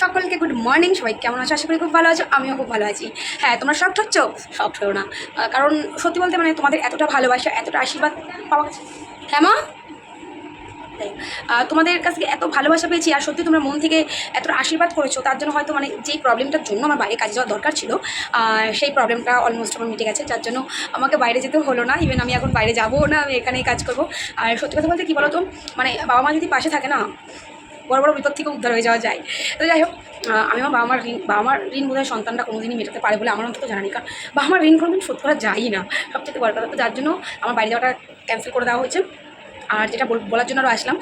সকলকে good morning সবাই কেমন আছো? আশা করি খুব ভালো আছো। আমিও খুব ভালো আছি। হ্যাঁ তোমরা শখ হচ্ছ? শখ হয়েও না। কারণ সত্যি বলতে মানে তোমাদের এতটা ভালোবাসা, এতটা আশীর্বাদ পাওয়া হ্যাঁ মা। তোমাদের কাছ থেকে এত ভালোবাসা পেয়েছি আর সত্যি তোমরা মন থেকে এতটা আশীর্বাদ করেছ, তার জন্য হয়তো মানে যেই প্রবলেমটার জন্য আমার বাইরে কাজে যাওয়ার দরকার ছিল সেই প্রবলেমটা অলমোস্ট আমার মিটে গেছে। যার জন্য আমাকে বাইরে যেতে হলো না। ইভেন আমি এখন বাইরে যাব না, আমি এখানেই কাজ করব। আর সত্যি কথা বলতে কী বলো তো মানে বাবা মা যদি পাশে থাকে না বড় বড় বিপদ থেকে উদ্ধার হয়ে যাওয়া যায়। তো যাই হোক আমি আমার বাবা মার ঋণ বাবা মার ঋণ বোধহয় সন্তানটা কোনোদিনই মেটাতে পারে বলে আমার অন্তত জানি কারণ বাবা মার ঋণ কোনোদিন শোধ করা যায়ই না সবচেয়ে বড় কথা। তো যার জন্য আমার বাড়ি যাওয়াটা ক্যান্সেল করে দেওয়া হয়েছে। আর যেটা বল- বলার জন্য আরও আসলাম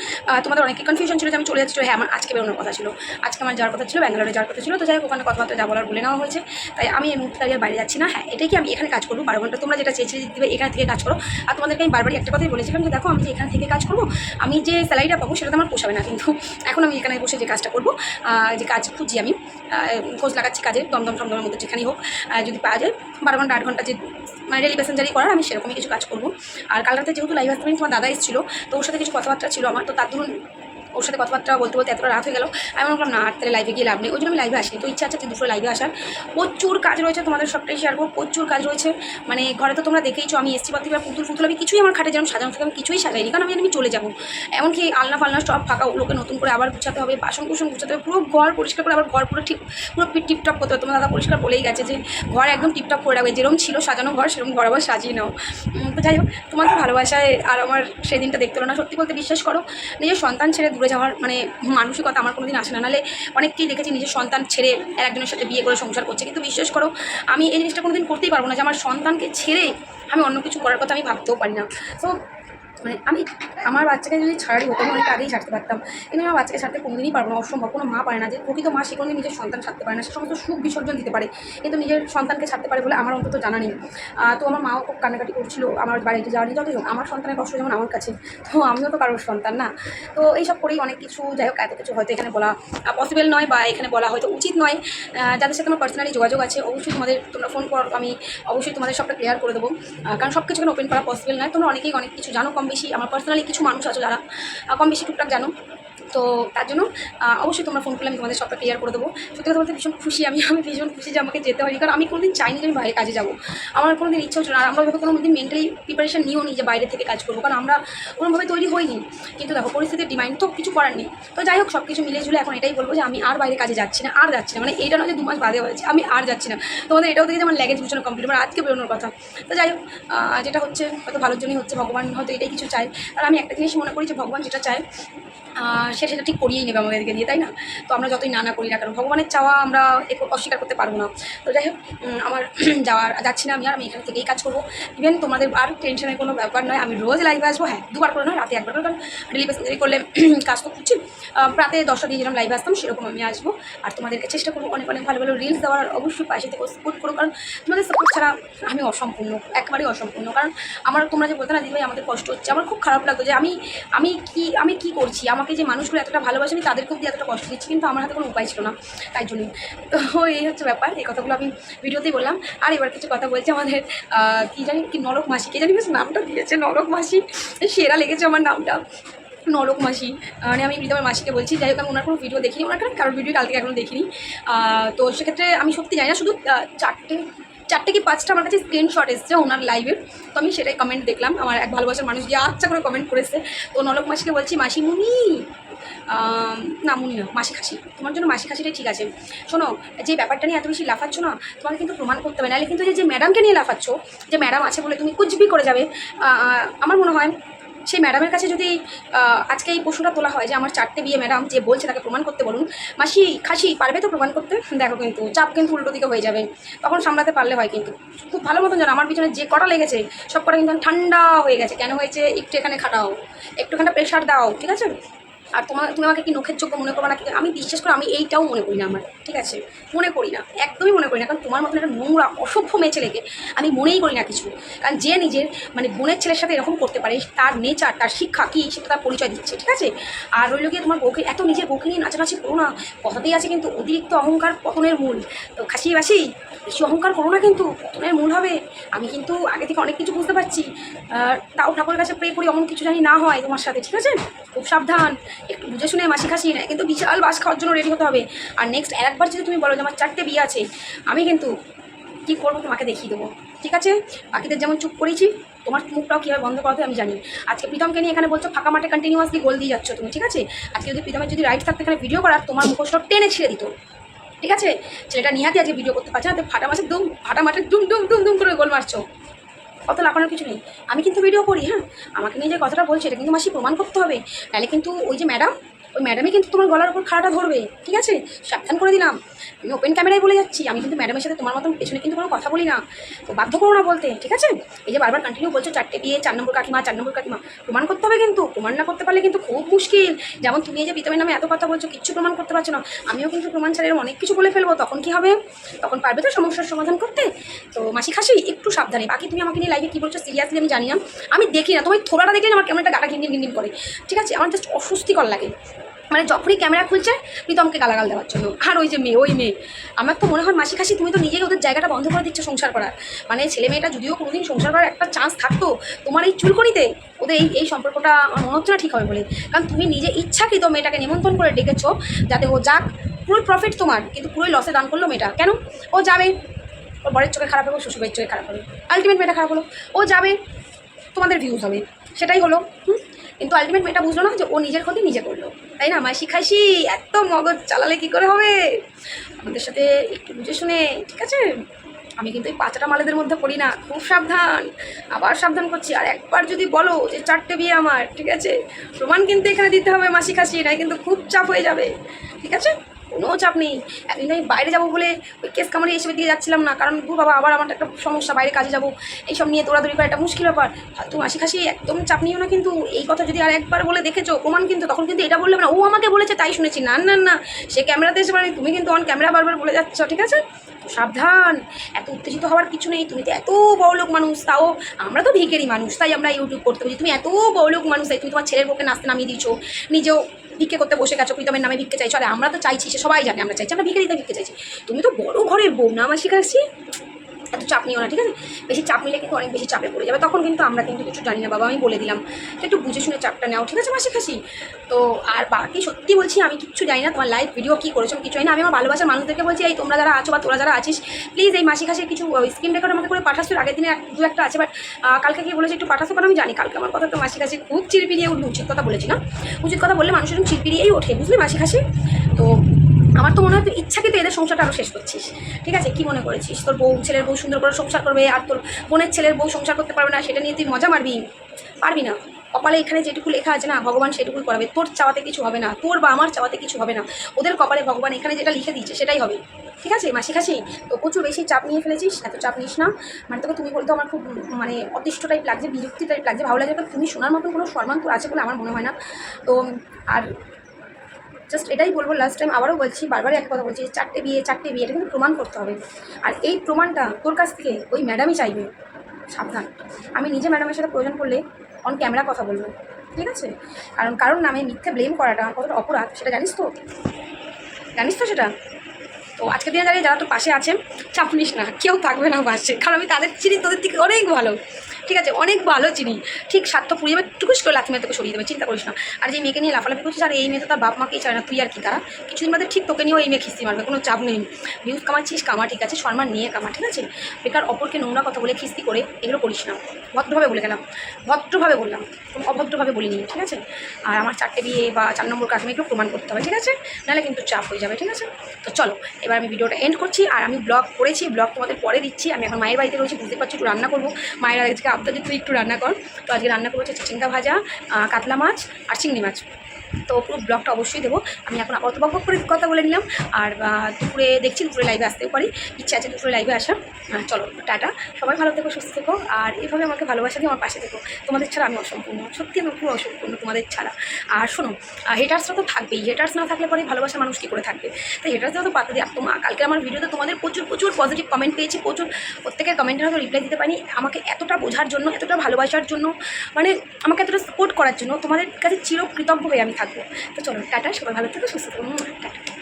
তোমাদের অনেকে কনফিউশন ছিল যে আমি চলে যাচ্ছি হ্যাঁ আমার আজকে বেরোনোর কথা ছিল। আজকে আমার যাওয়ার কথা ছিল, ব্যাঙ্গালোরে যাওয়ার কথা ছিল, তো যাই হোক, ওখানে কথাবার্তা যা বলার বলে নেওয়া হয়েছে। তাই আমি এই মুহূর্তে আর বাইরে যাচ্ছি না। হ্যাঁ এটাই কি আমি এখানে কাজ করব? বারো ঘণ্টা তোমরা যেটা চেয়েছিলে দিবে, এখান থেকে কাজ করো। আর তোমাদেরকে আমি বারবারই একটা কথাই বলেছিলাম যে, দেখো, আমি যে এখান থেকে কাজ করব, আমি যে স্যালারিটা পাবো, সেটা তো আমার পোষাবে না। কিন্তু এখন আমি এখানে বসে যে কাজটা করব যে কাজ খুঁজি আমি খোঁজ লাগাচ্ছি কাজে, দমদম টমদমের মধ্যে যেখানেই হোক। যদি পাওয়া যায়, বারো ঘণ্টা, আট ঘণ্টা যে মানে ডেলি প্যাসেঞ্জারি করার, আমি সেরকমই কিছু কাজ করব। আর কাল রাতে যেহেতু লাইভ আসতে পারি তোমার দাদা এসেছিল, তো ওর সাথে কিছু কথাবার্তা ছিল আমার। তো তার ধরুন ওর সাথে কথাবার্তা বলতে বলতে এতটা রাত হয়ে গেল। আমি ভাবলাম না, আর তাহলে লাইভে গিয়ে লাভ নেই। ওই জন্য আমি লাইভে আসিনি। তো ইচ্ছা আছে দুপুরে লাইভে আসার। প্রচুর কাজ রয়েছে, তোমাদের সবটাই শেয়ার করব। প্রচুর কাজ রয়েছে। মানে ঘরে তো তোমরা দেখেইছো, আমি এসছি বা পুতুল ফুতুল, আমি কিছুই আমার খাটে যেমন সাজানো থাকে আমি কিছুই সাজাইনি। কারণ আমি আমি চলে যাব। এমনকি আলনা ফালনা সব ফাঁকা, ওগুলোকে নতুন করে আবার গুছাতে হবে, বাসন কুসন গুছাতে হবে, পুরো ঘর পরিষ্কার করে আবার ঘর পুরো ঠিক, পুরো টিপটপ করতে হবে। তোমার দাদা পরিষ্কার বলেই গেছে যে, ঘর একদম টিপটপ করে রাখবে যেরকম ছিল সাজানো ঘর সেরকম ঘর আবার সাজিয়ে নাও। তো যাই হোক, তোমাদের ভালোবাসায় আর আমার সেদিনটা দেখতে না। সত্যি বলতে বিশ্বাস করো, নিজের সন্তান ছেড়ে দূরে যাওয়ার মানে মানসিকতা আমার কোনোদিন আসে না। নাহলে অনেককেই দেখেছি নিজের সন্তান ছেড়ে আর একজনের সাথে বিয়ে করে সংসার করছে। কিন্তু বিশ্বাস করো, আমি এই জিনিসটা কোনো দিন করতেই পারব না যে আমার সন্তানকে ছেড়ে আমি অন্য কিছু করার কথা আমি ভাবতেও পারি না। তো মানে আমি, আমার বাচ্চাকে যদি ছাড়াই হতো, আমি আগেই ছাড়তে পারতাম। কিন্তু আমার বাচ্চাকে ছাড়তে কোনোদিনই পারব না, অসম্ভব, কোনো মা পারে না। যে প্রকৃত মা, সে কোনোদিন নিজের সন্তান ছাড়তে পারে না, সে সমস্ত সুখ বিসর্জন দিতে পারে। কিন্তু নিজের সন্তানকে ছাড়তে পারে বলে আমার অন্তত জানা নেই। তো আমার মাও খুব কান্নাকাটি করছিল, আমার বাড়িতে যাওয়া নিয়ে যতই আমার সন্তানের কষ্ট যেমন আমার কাছে, তো আমিও তো কারোর সন্তান না। তো এইসব করেই অনেক কিছু, যাই হোক, এত কিছু হয়তো এখানে বলা পসিবল নয় বা এখানে বলা হয়তো উচিত নয়। যাদের সাথে আমার পার্সোনালি যোগাযোগ আছে, অবশ্যই তোমাদের, তোমরা ফোন করো, আমি অবশ্যই তোমাদের সবটা ক্লিয়ার করে দেবো। কারণ সব কিছু এখানে ওপেন করা পসিবল নয়, তোমরা অনেকেই অনেক কিছু জানো কম বেশি আমার পার্সোনালি কিছু মানুষ আছে যারা কম বেশি টুকটাক জানো। তো তার জন্য অবশ্যই তোমরা ফোন করলে আমি তোমাদের সবটা ক্লিয়ার করে দেবো। সত্যি কথা বলতে ভীষণ খুশি আমি আমি ভীষণ খুশি যে আমাকে যেতে হয়নি, কারণ আমি কোনোদিন চাইনি যে আমি বাইরে কাজে যাব। আমার কোনোদিন ইচ্ছা হচ্ছে না আমরা কোনো দিন মেন্টালি প্রিপারেশন নিও নি যে বাইরে থেকে কাজ করব, কারণ আমরা কোনোভাবে তৈরি হইনি। কিন্তু দেখো, পরিস্থিতির ডিমান্ড তো কিছু করার নেই। তো যাই হোক সব কিছু মিলে ঝুলে এখন এটাই বলব যে আমি আর বাইরে কাজে যাচ্ছি না, আর যাচ্ছি না। মানে এইটা নয় যে দু মাস বাদে হয়েছে, আমি আর যাচ্ছি না। তোমাদের এটাও দেখে যে আমার ল্যাগেজ গুছানো কমপ্লিট আমার আজকে বেরোনোর কথা। তো যাই হোক যেটা হচ্ছে, হয়তো ভালোর জন্যই হচ্ছে, ভগবান হয়তো এটাই কিছু চায়। আর আমি একটা জিনিস মনে করি যে ভগবান যেটা চায় সে সেটা ঠিক করিয়েই নেবে আমাদেরকে দিয়ে তাই না? তো আমরা যতই না না করি না কারণ ভগবানের চাওয়া আমরা অস্বীকার করতে পারব না। তো যাই হোক আমার যাওয়ার, যাচ্ছি না আমি আর, আমি এখান থেকেই কাজ করব। ইভেন তোমাদের আর টেনশনের কোনো ব্যাপার নয়, আমি রোজ লাইভে আসব হ্যাঁ দুবার করে নয়, রাতে একবার করে, কারণ ডেলি বেসিস করলে কাজ তো খুঁজছি রাতে দশটা দিয়ে যেরকম লাইভে আসতাম, সেরকম আমি আসব। আর তোমাদেরকে চেষ্টা করব অনেক অনেক ভালো ভালো রিলস দেওয়ার, অবশ্যই পাশে থেকে সাপোর্ট করো, কারণ তোমাদের সাপোর্ট ছাড়া আমি অসম্পূর্ণ, একেবারেই অসম্পূর্ণ। কারণ আমার, তোমরা যে বলতে না, দিদি ভাই, আমাদের কষ্ট হচ্ছে। আমার খুব খারাপ লাগতো যে আমি আমি কি আমি কি করছি? আমাকে যে মানুষগুলো এতটা ভালোবাসে আমি তাদেরকেও দিয়ে এতটা কষ্ট দিচ্ছি, কিন্তু আমার হাতে কোনো উপায় ছিল না, তাই জন্যই। তো এই হচ্ছে ব্যাপার, এই কথাগুলো আমি ভিডিওতেই বললাম। আর এবার কিছু কথা বলছি আমাদের কী জানি, কি নরক মাসি, কে জানি বেশ নামটা দিয়েছে, নরক মাসি সেরা লেগেছে আমার নামটা, নরক মাসি। মানে আমি প্রীতমের মাসিকে বলছি, যাই হোক আমি ওনার কোনো ভিডিও দেখিনি, ওনার কারণ কারোর ভিডিও কালকে এখনও দেখিনি। তো সেক্ষেত্রে আমি সত্যি জানি না, শুধু চারটে চারটে কি পাঁচটা আমার কাছে স্ক্রিনশট এসছে ওনার লাইভের তো আমি সেটাই কমেন্ট দেখলাম, আমার এক ভালোবাসার মানুষ যে আচ্ছা করে কমেন্ট করেছে। তো নলক মাসিকে বলছি মাসি মুনি না, মুনি না মাসি খাসি। তোমার জন্য মাসি খাসিটাই ঠিক আছে। শোনো, যে ব্যাপারটা নিয়ে এত বেশি লাফাচ্ছ না, তোমাকে কিন্তু প্রমাণ করতে হবে। নাহলে কিন্তু যে ম্যাডামকে নিয়ে লাফাচ্ছ, যে ম্যাডাম আছে বলে তুমি কুচবি করে যাবে আমার মনে হয় সেই ম্যাডামের কাছে যদি আজকে এই প্রশ্নটা তোলা হয় যে, আমার চারটে বিয়ে ম্যাডাম যে বলছে তাকে প্রমাণ করতে বলুন, মাসি খাসি পারবে তো প্রমাণ করতে? দেখো কিন্তু, চাপ কিন্তু উল্টো দিকে হয়ে যাবে। তখন সামলাতে পারলে হয় কিন্তু। খুব ভালো মতন জানো, আমার পিছনে যে কটা লেগেছে, সব কটা কিন্তু ঠান্ডা হয়ে গেছে। কেন হয়েছে? একটু এখানে খাটাও, একটুখানে প্রেশার দাও, ঠিক আছে? আর তোমার তুমি আমাকে কি নখের যোগ্য মনে করবে না কিন্তু আমি বিশ্বাস করে, আমি এইটাও মনে করি না আমার, ঠিক আছে? মনে করি না, একদমই মনে করি না, কারণ তোমার মতন একটা নোংরা, অসভ্য মেয়ে ছেলেকে আমি মনেই করি না কিছু। কারণ যে নিজের মানে বোনের ছেলের সাথে এরকম করতে পারে, তার নেচার তার শিক্ষা কী সেটা তার পরিচয় দিচ্ছে, ঠিক আছে? আর রইল গিয়ে তোমার বউকে, এত নিজের বউকে নিয়ে নাচানাচি করো না, কথাতেই আছে কিন্তু অতিরিক্ত অহংকার পতনের মূল। তো খাসি বাসি, বেশি অহংকার করো না কিন্তু, পতনের মূল হবে। আমি কিন্তু আগে থেকে অনেক কিছু বুঝতে পারছি। তাও ঠাকুরের কাছে প্রে করি, অমন কিছু জানি না হয় তোমার সাথে, ঠিক আছে? খুব সাবধান। একটু বুঝে শুনে মাসি খাসি না কিন্তু বিশাল বাস খাওয়ার জন্য রেডি হতে হবে। আর নেক্সট একবার যদি তুমি বলো যে আমার চারটে বিয়ে আছে, আমি কিন্তু কী করব তোমাকে দেখিয়ে দেবো। ঠিক আছে? বাকিদের যেমন চুপ করেছি, তোমার মুখটাও কীভাবে বন্ধ করাতে আমি জানি। আজকে প্রীতমকে নিয়ে এখানে বলছো ফাঁকা মাঠে কন্টিনিউয়াসলি গোল দিয়ে যাচ্ছ তুমি, ঠিক আছে? আজকে যদি প্রীতমের যদি রাইট থাকতে এখানে ভিডিও করার, তোমার মুখোশটা টেনে ছিঁড়ে দিত। ঠিক আছে? ছেলেটা নিহাতি আজকে ভিডিও করতে পারছে না ফাটা মাছের দুম, ফাটা মাঠে দুম দুম দুম দুম করে গোল মারছো। অত লাফানোর কিছু নেই। আমি কিন্তু ভিডিও করি হ্যাঁ? আমাকে নিয়ে যে কথাটা বলছে, এটা কিন্তু মাসি প্রমাণ করতে হবে। তাহলে কিন্তু ওই যে ম্যাডাম ওই ম্যাডামই কিন্তু তোমার গলার উপর খাড়াটা ধরবে ঠিক আছে? সাবধান করে দিলাম। আমি ওপেন ক্যামেরায় বলে যাচ্ছি, আমি কিন্তু ম্যাডামের সাথে তোমার মতন পেছনে কিন্তু কোনো কথা বলি না। তো বাধ্য করো না বলতে, ঠিক আছে? এই যে বারবার কন্টিনিউ বলছো, চারটে বিয়ে, চার নম্বর কাকিমা, চার নম্বর কাকিমা, প্রমাণ করতে হবে কিন্তু, প্রমাণ না করতে পারলে কিন্তু খুব মুশকিল। যেমন তুমি এই যে বিতমের নামে এত কথা বলছো, কিচ্ছু প্রমাণ করতে পারছ না। আমিও কিন্তু প্রমাণ ছাড়া অনেক কিছু বলে ফেলব, তখন কি হবে? তখন পারবে তো সমস্যার সমাধান করতে? তো মাসি খাসি, একটু সাবধানে। বাকি তুমি আমাকে নিয়ে লাইভে কী বলছো সিরিয়াসলি আমি জানি না। আমি দেখি না, তোমার থোড়াটা দেখলে আমার একটা গাটা ঘিন ঘিন করে। ঠিক আছে? আমার জাস্ট অস্বস্তিকর লাগে। মানে যখনই ক্যামেরা খুলছে প্রীতমকে গালাগাল দেওয়ার জন্য। আর ওই যে মেয়ে, ওই মেয়ে। আমার তো মনে হয় মাসি খাসি, তুমি তো নিজেই ওদের জায়গাটা বন্ধ করে দিচ্ছ সংসার করার। মানে ছেলে মেয়েটা যদিও কোনোদিন সংসার করার একটা চান্স থাকতো, তোমার এই চুলকনিতে ওদের এই এই সম্পর্কটা আমার মনে হচ্ছে না ঠিক হবে বলে। কারণ তুমি নিজে ইচ্ছাকৃত মেয়েটাকে নিমন্ত্রণ করে ডেকেছো, যাতে ও যাক পুরো প্রফিট তোমার, কিন্তু পুরোই লসে দান করল মেয়েটা। কেন? ও যাবে, ওর বরের চোখে খারাপ হবে শ্বশুরের চোখে খারাপ হবে। আলটিমেট মেয়েটা খারাপ হলো। ও যাবে, তোমাদের ভিউজ হবে। সেটাই হলো, হুম? কিন্তু আলটিমেট মেয়েটা বুঝলো না যে ও নিজের ক্ষতি নিজে করল। তাই না? মাসি খাসি এত মগজ চালালে কি করে হবে? আমাদের সাথে একটু বুঝে শুনে, ঠিক আছে? আমি কিন্তু এই পাঁচটা মালেদের মধ্যে পড়ি না, খুব সাবধান। আবার সাবধান করছি। আর একবার যদি বলো যে চারটে বিয়ে আমার, ঠিক আছে? প্রমাণ কিন্তু এখানে দিতে হবে মাসি খাসি নয় কিন্তু খুব চাপ হয়ে যাবে, ঠিক আছে? কোনো চাপ নেই। একদিন আমি বাইরে যাব বলে ওই কেস কামারি এসে দিয়ে যাচ্ছিলাম না। কারণ গু বাবা, আবার আমার একটা সমস্যা, বাইরে কাজে যাব। এইসব নিয়ে দৌড়াদৌড়ি করা একটা মুশকিল ব্যাপার। ফালতু মাসি খাসি একদম চাপ নিও না কিন্তু। এই কথা যদি আর একবার বলে দেখেছ, প্রমাণ কিন্তু তখন কিন্তু এটা বললাম না। ও আমাকে বলেছে, তাই শুনেছি। না না না, সে ক্যামেরাতে এসে মানে তুমি কিন্তু অন ক্যামেরা বারবার বলে যাচ্ছ, ঠিক আছে? সাবধান। এত উত্তেজিত হওয়ার কিছু নেই। তুমি তো এত বড়লোক মানুষ, তাও আমরা তো ভিকেরই মানুষ, তাই আমরা ইউটিউব করতে বুঝি তুমি এত বড়লোক মানুষ, তাই তুমি তোমার ছেলের পক্ষে নাচতে নামিয়ে দিয়েছ। নিজেও ভিক্ষে করতে বসে গেছো, প্রীতমের নামে ভিক্ষে চাইছো, আরে আমরা তো চাইছি, সে সবাই জানে, আমরা চাইছি, আমরা ভিক্ষে দিতে ভিক্ষে চাইছি। তুমি তো বড় ঘরের বউ না আমার শিখাচ্ছি এত চাপ নিও না, ঠিক আছে? বেশি চাপ নিলে কিন্তু অনেক বেশি চাপে পড়ে যাবে। তখন কিন্তু আমরা কিন্তু কিছু জানি না, বাবা, আমি বলে দিলাম। একটু বুঝে শুনে চাপটা নাও, ঠিক আছে, মাসি খাসি? তো আর বাকি সত্যি বলছি, আমি কিচ্ছু জানি না তোমার লাইভ ভিডিও কী করেছ কিছু জানি না। আমি আমার ভালোবাসার মানুষদেরকে বলছি, এই তোমরা যারা আছো বা তোরা যারা আছিস প্লিজ এই মাসি খাসির কিছু স্ক্রিন রেকর্ড আমাকে করে পাঠাচ্ছ আগের দিনে দু একটা আছে বাট কালকে কি বলেছে একটু পাঠাচ্ছ কারণ আমি জানি কালকে আমার কথা। তো মাসি খাসি খুব চিরপিড়িয়ে উঠবে উচিত কথা বলেছি না? উচিত কথা বললে মানুষের চিরপিড়িয়েই ওঠে, বুঝলি মাসি খাসি? তো আমার তো মনে হয় তুই ইচ্ছাকৃত এদের সংসারটা আরও শেষ করছিস। ঠিক আছে? কি মনে করেছিস? তোর বউ ছেলের বউ সুন্দর করে সংসার করবে আর তোর বোনের ছেলের বউ সংসার করতে পারবে না, সেটা নিয়ে তুই মজা মারবি? পারবি না। কপালে এখানে যেটুকু লেখা আছে না, ভগবান সেটুকুই করাবে। তোর চাওয়াতে কিছু হবে না, তোর বা আমার চাওয়াতে কিছু হবে না। ওদের কপালে ভগবান এখানে যেটা লিখে দিয়েছে, সেটাই হবে। ঠিক আছে? মাসি খাসি, তো প্রচুর বেশি চাপ নিয়ে ফেলেছিস, এত চাপ নিস না। মানে তোকে তুমি বলতে আমার খুব মানে অতিষ্ঠ টাইপ লাগছে, বিরক্তি টাইপ লাগছে, ভালো লাগে তুমি শোনার মতো কোনো সম্মান আছে বলে আমার মনে হয় না। তো, আর জাস্ট এটাই বলব লাস্ট টাইম আবারও বলছি, বারবারই একটা কথা বলছি, চারটে বিয়ে চারটে বিয়ে, এটা কিন্তু প্রমাণ করতে হবে। আর এই প্রমাণটা তোর কাছ থেকে ওই ম্যাডামই চাইবে, সাবধান। আমি নিজে ম্যাডামের সাথে প্রয়োজন করলে অন ক্যামেরা কথা বলব, ঠিক আছে? কারণ কারণ নামে মিথ্যে ব্লেম করাটা কতটা অপরাধ, সেটা জানিস তো? জানিস তো সেটা? তো আজকে দিনে দাঁড়িয়ে যারা তোর পাশে আছে, চাপ নিস না, কেউ থাকবে না পাশে, কারণ আমি তাদের চিনি, তোদের থেকে অনেক ভালো। ঠিক আছে, অনেক ভালো চিনি। ঠিক স্বার্থ পুড়িয়ে যাবে টুকুস করে লাথি মেয়ে তোকে সরিয়ে দেবে, চিন্তা করিস না। আর যে মেয়েকে নিয়ে লাফালাফি করছিস, আর এই মেয়ে তো তার বাপ মাকেই চায় না, তুই আর কি তারা? কিছুদিন বাদে ঠিক তোকে নিয়েও এই মেয়ে খিস্তি মারবে, কোনো চাপ নেই। ভিউজ কামাচ্ছিস, কামা ঠিক আছে সম্মান নিয়ে কামা, ঠিক আছে? বেকার অপরকে নোংরা কথা বলে খিস্তি করে, এগুলো করিস না। ভদ্রভাবে বলে গেলাম, ভদ্রভাবে বললাম, কোনো অভদ্রভাবে বলিনি, ঠিক আছে? আর আমার চারটে বিয়ে বা চার নম্বর কাজ এগুলো প্রমাণ করতে হবে, ঠিক আছে? নাহলে কিন্তু চাপ হয়ে যাবে, ঠিক আছে? তো চলো, এবার আমি ভিডিওটা এন্ড করছি, আর আমি ব্লগ করেছি, ব্লগ তোমাদের পরে দিচ্ছি, আমি এখন মায়ের বাড়িতে রয়েছি, বুঝতে পারছি, একটু রান্না করব। মায়ের আজকে আবদা তুই একটু রান্না কর। তো আজকে রান্না করব হচ্ছে চিংড়া ভাজা কাতলা মাছ আর চিংড়ি মাছ। তো পুরো ব্লগটা অবশ্যই দেবো। আমি এখন আপাতত বক বক করে কথা বলে নিলাম। আর দুপুরে দেখছি দুপুরে লাইভে আসতেও পারি। ইচ্ছা আছে দুপুরে লাইভে আসা চলো, টাটা। সবাই ভালো থেকো, সুস্থ থেকো। আর এভাবে আমাকে ভালোবাসা দিয়ে আমার পাশে থেকো। তোমাদের ছাড়া আমি অসম্পূর্ণ, সত্যি আমি পুরো অসম্পূর্ণ তোমাদের ছাড়া। আর শোনো হেটার্সরা তো থাকবেই। হেটার্স না থাকলে পরে ভালোবাসা মানুষ কী করে থাকবে? তো হেটার্সরা তো পাতা দিয়ে তোমার কালকে আমার ভিডিওতে তোমাদের প্রচুর প্রচুর পজিটিভ কমেন্ট পেয়েছি, প্রচুর। প্রত্যেকের কমেন্টের হয়তো রিপ্লাই দিতে পারি আমাকে এতটা বোঝার জন্য, এতটা ভালোবাসার জন্য মানে আমাকে এতটা সাপোর্ট করার জন্য তোমাদের কাছে চিরকৃতজ্ঞ হয়ে আমি থাকব। তো চলো টাটা সবাই ভালো থেকো সুস্থ থাকো। টাটা